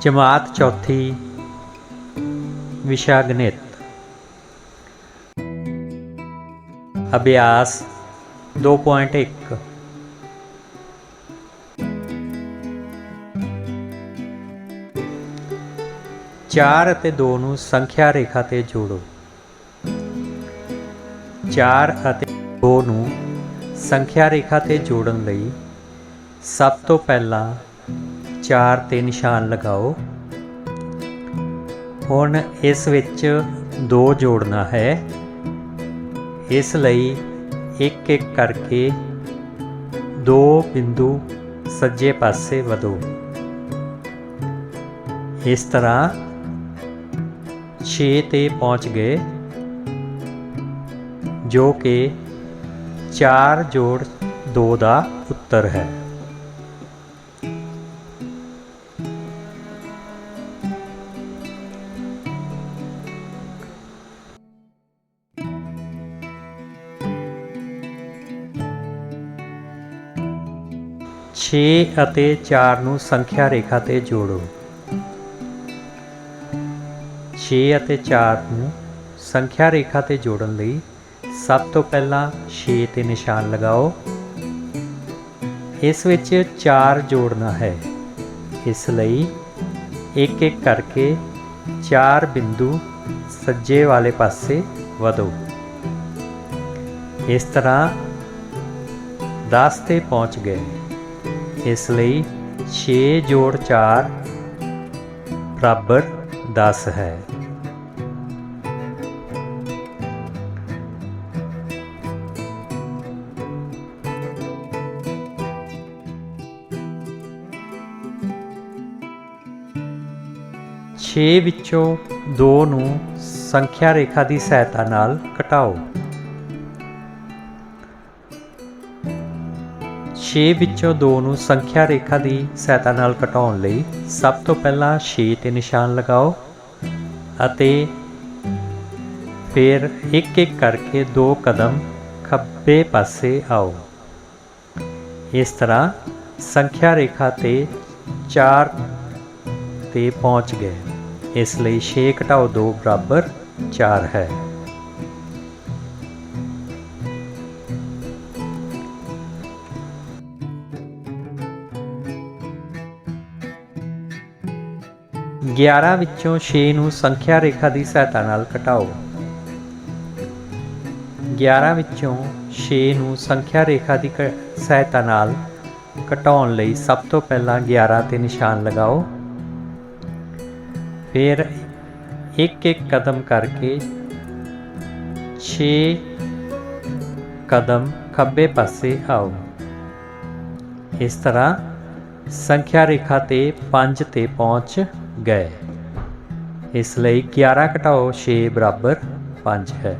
ਜਮਾਤ ਚੌਥੀ ਵਿਸ਼ਾ ਗਣਿਤ ਅਭਿਆਸ 2.1 4 ਅਤੇ 2 ਨੂੰ ਸੰਖਿਆ ਰੇਖਾ ਤੇ ਜੋੜੋ। 4 ਅਤੇ 2 ਨੂੰ ਸੰਖਿਆ ਰੇਖਾ ਤੇ ਜੋੜਨ ਲਈ ਸਭ ਤੋਂ ਪਹਿਲਾਂ 4 ਤੇ ਨਿਸ਼ਾਨ ਲਗਾਓ। ਹੁਣ ਇਸ ਵਿੱਚ 2 ਜੋੜਨਾ ਹੈ। ਇਸ ਲਈ ਇੱਕ ਇੱਕ ਕਰਕੇ ਦੋ ਬਿੰਦੂ ਸੱਜੇ ਪਾਸੇ ਵਧੋ। ਇਸ ਤਰ੍ਹਾਂ 6 ਤੇ ਪਹੁੰਚ ਗਏ, ਜੋ ਕਿ 4 ਜੋੜ 2 ਦਾ ਉੱਤਰ ਹੈ। ਛੇ ਅਤੇ 4 ਨੂੰ ਸੰਖਿਆ ਰੇਖਾ ਤੇ ਜੋੜੋ। 6 ਅਤੇ 4 ਨੂੰ ਸੰਖਿਆ ਰੇਖਾ ਤੇ ਜੋੜਨ ਲਈ ਸਭ ਤੋਂ ਪਹਿਲਾਂ 6 ਤੇ ਨਿਸ਼ਾਨ ਲਗਾਓ। ਇਸ ਵਿੱਚ 4 ਜੋੜਨਾ ਹੈ। ਇਸ ਲਈ ਇੱਕ ਇੱਕ ਕਰਕੇ 4 ਬਿੰਦੂ ਸੱਜੇ ਵਾਲੇ ਪਾਸੇ ਵਧੋ। ਇਸ ਤਰ੍ਹਾਂ 10 ਤੇ ਪਹੁੰਚ ਗਏ। ਇਸ ਲਈ 6 ਜੋੜ 4 ਬਰਾਬਰ 10 ਹੈ। ਛੇ ਵਿੱਚੋਂ 2 ਨੂੰ ਸੰਖਿਆ ਰੇਖਾ ਦੀ ਸਹਾਇਤਾ ਨਾਲ ਘਟਾਓ। 6 ਵਿੱਚੋਂ 2 ਨੂੰ ਸੰਖਿਆ ਰੇਖਾ ਦੀ ਸਹਾਇਤਾ ਨਾਲ ਘਟਾਉਣ ਲਈ ਸਭ ਤੋਂ ਪਹਿਲਾਂ 6 ਤੇ ਨਿਸ਼ਾਨ ਲਗਾਓ ਅਤੇ ਫਿਰ ਇੱਕ ਇੱਕ ਕਰਕੇ ਦੋ ਕਦਮ ਖੱਬੇ ਪਾਸੇ ਆਓ। ਇਸ ਤਰ੍ਹਾਂ ਸੰਖਿਆ ਰੇਖਾ ਤੇ 4 ਤੇ ਪਹੁੰਚ ਗਏ। ਇਸ ਲਈ 6 ਘਟਾਓ 2 ਬਰਾਬਰ 4 ਹੈ। ਗਿਆਰਾਂ ਵਿੱਚੋਂ 6 ਨੂੰ ਸੰਖਿਆ ਰੇਖਾ ਦੀ ਸਹਾਇਤਾ ਨਾਲ ਘਟਾਓ। 11 ਵਿੱਚੋਂ 6 ਨੂੰ ਸੰਖਿਆ ਰੇਖਾ ਦੀ ਕ- ਸਹਾਇਤਾ ਨਾਲ ਘਟਾਉਣ ਲਈ ਸਭ ਤੋਂ ਪਹਿਲਾਂ 11 ਤੇ ਨਿਸ਼ਾਨ ਲਗਾਓ। ਫਿਰ ਇੱਕ ਇੱਕ ਕਦਮ ਕਰਕੇ 6 ਕਦਮ ਖੱਬੇ ਪਾਸੇ ਆਓ। ਇਸ ਤਰ੍ਹਾਂ ਸੰਖਿਆ ਰੇਖਾ ਤੇ 5 ਤੇ ਪਹੁੰਚ ਗਏ। ਇਸ ਲਈ 11 ਘਟਾਓ 6 ਬਰਾਬਰ 5 ਹੈ।